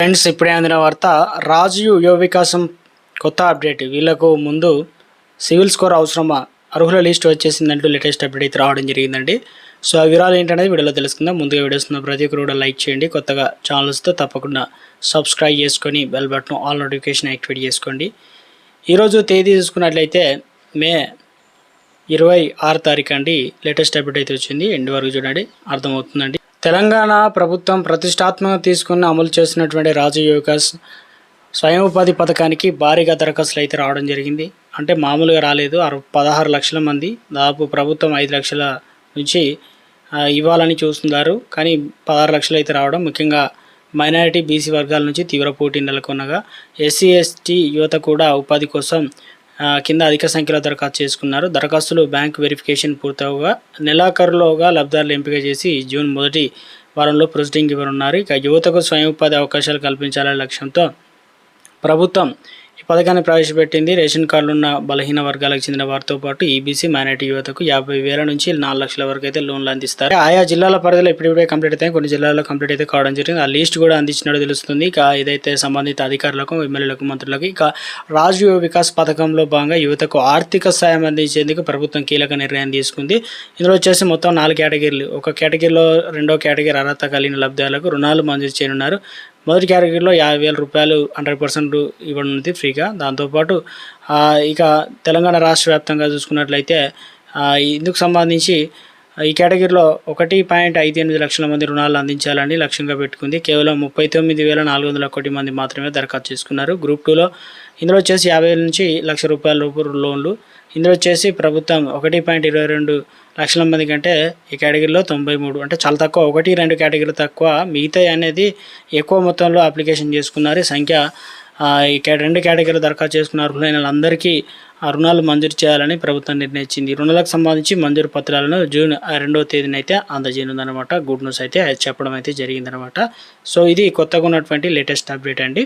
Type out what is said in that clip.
Friends ఇప్పుడే అందిన వార్త రాజు యువ వికాసం కొత్త అప్డేట్. వీళ్ళకు ముందు సివిల్ స్కోర్ అవసరమా? అర్హుల లిస్ట్ వచ్చేసిందంటూ లేటెస్ట్ అప్డేట్ అయితే రావడం జరిగిందండి. సో ఆ వివరాలు ఏంటనేది వీడియోలో తెలుసుకుందాం. ముందుగా వీడియోస్ ఉన్న ప్రతి ఒక్కరు కూడా లైక్ చేయండి. కొత్తగా ఛానల్స్తో తప్పకుండా సబ్స్క్రైబ్ చేసుకొని bell button all notification activate చేసుకోండి. ఈరోజు తేదీ చూసుకున్నట్లయితే మే ఇరవై ఆరు తారీఖు అండి. లేటెస్ట్ అప్డేట్ అయితే వచ్చింది. ఎండ్ వరకు చూడండి. అర్థమవుతుందండి. తెలంగాణ ప్రభుత్వం ప్రతిష్టాత్మకంగా తీసుకుని అమలు చేసినటువంటి రాజీవ్ యువకాస్ స్వయం ఉపాధి పథకానికి భారీగా దరఖాస్తులు అయితే రావడం జరిగింది. అంటే మామూలుగా రాలేదు. అరవై పదహారు లక్షల మంది దాదాపు ప్రభుత్వం ఐదు లక్షల నుంచి ఇవ్వాలని చూస్తున్నారు. కానీ పదహారు లక్షలు అయితే రావడం ముఖ్యంగా మైనారిటీ బీసీ వర్గాల నుంచి తీవ్ర పోటీ నెలకొనగా ఎస్సీ ఎస్టీ యువత కూడా ఉపాధి కోసం కింద అధిక సంఖ్యలో దరఖాస్తు చేసుకున్నారు. దరఖాస్తులు బ్యాంక్ వెరిఫికేషన్ పూర్తవగా నెలాఖరులోగా లబ్ధారులు ఎంపిక చేసి జూన్ మొదటి వారంలో ప్రొసీడింగ్ ఇవ్వనున్నారు. ఇక యువతకు స్వయం ఉపాధి అవకాశాలు కల్పించాలనే లక్ష్యంతో ప్రభుత్వం ఈ పథకాన్ని ప్రవేశపెట్టింది రేషన్ కార్డులు ఉన్న బలహీన వర్గాలకు చెందిన వారితో పాటు ఈబీసీ మైనార్టీ యువతకు యాభై వేల నుంచి నాలుగు లక్షల వరకు అయితే లోన్లు అందిస్తారు. ఆయా జిల్లాల పరిధిలో ఇప్పుడిప్పుడే కంప్లీట్ అయితే కొన్ని జిల్లాల్లో కంప్లీట్ అయితే కావడం జరిగింది. ఆ లిస్ట్ కూడా అందించినట్టు తెలుస్తుంది. ఇక ఏదైతే సంబంధిత అధికారులకు ఎమ్మెల్యేలకు మంత్రులకు ఇక రాజీవ్ వికాస్ పథకంలో భాగంగా యువతకు ఆర్థిక సాయం అందించేందుకు ప్రభుత్వం కీలక నిర్ణయం తీసుకుంది. ఇందులో వచ్చేసి మొత్తం నాలుగు కేటగిరీలు. ఒక కేటగిరీలో రెండో కేటగిరీ అర్హత కలిగిన లబ్ధాలకు రుణాలు మంజూరు చేయనున్నారు. మొదటి కేటగిరీలో యాభై వేల రూపాయలు హండ్రెడ్ పర్సెంట్ ఇవ్వనుంది ఫ్రీగా. దాంతోపాటు ఇక తెలంగాణ రాష్ట్ర వ్యాప్తంగా చూసుకున్నట్లయితే ఇందుకు సంబంధించి ఈ కేటగిరీలో ఒకటి పాయింట్ ఐదు ఎనిమిది లక్షల మంది రుణాలు అందించాలని లక్ష్యంగా పెట్టుకుంది. కేవలం ముప్పై తొమ్మిది వేల నాలుగు వందల కోటి మంది మాత్రమే దరఖాస్తు చేసుకున్నారు. గ్రూప్ టూలో ఇందులో వచ్చేసి యాభై వేల నుంచి లక్ష రూపాయల రూపు లోన్లు. ఇందులో వచ్చేసి ప్రభుత్వం ఒకటి పాయింట్ ఇరవై రెండు లక్షల మంది కంటే ఈ కేటగిరీలో తొంభై మూడు. అంటే చాలా తక్కువ. ఒకటి రెండు కేటగిరీలు తక్కువ. మిగతా అనేది ఎక్కువ మొత్తంలో అప్లికేషన్ చేసుకున్నారు. సంఖ్య ఈ కే- రెండు కేటగిరీలు దరఖాస్తు చేసుకున్న అర్హులైన వాళ్ళందరికీ ఆ రుణాలు మంజూరు చేయాలని ప్రభుత్వం నిర్ణయించింది. రుణాలకు సంబంధించి మంజూరు పత్రాలను జూన్ రెండవ తేదీన అయితే అందజేయనుందనమాట గుడ్ న్యూస్ అయితే చెప్పడం అయితే జరిగిందనమాట సో ఇది కొత్తగా ఉన్నటువంటి లేటెస్ట్ అప్డేట్ అండి.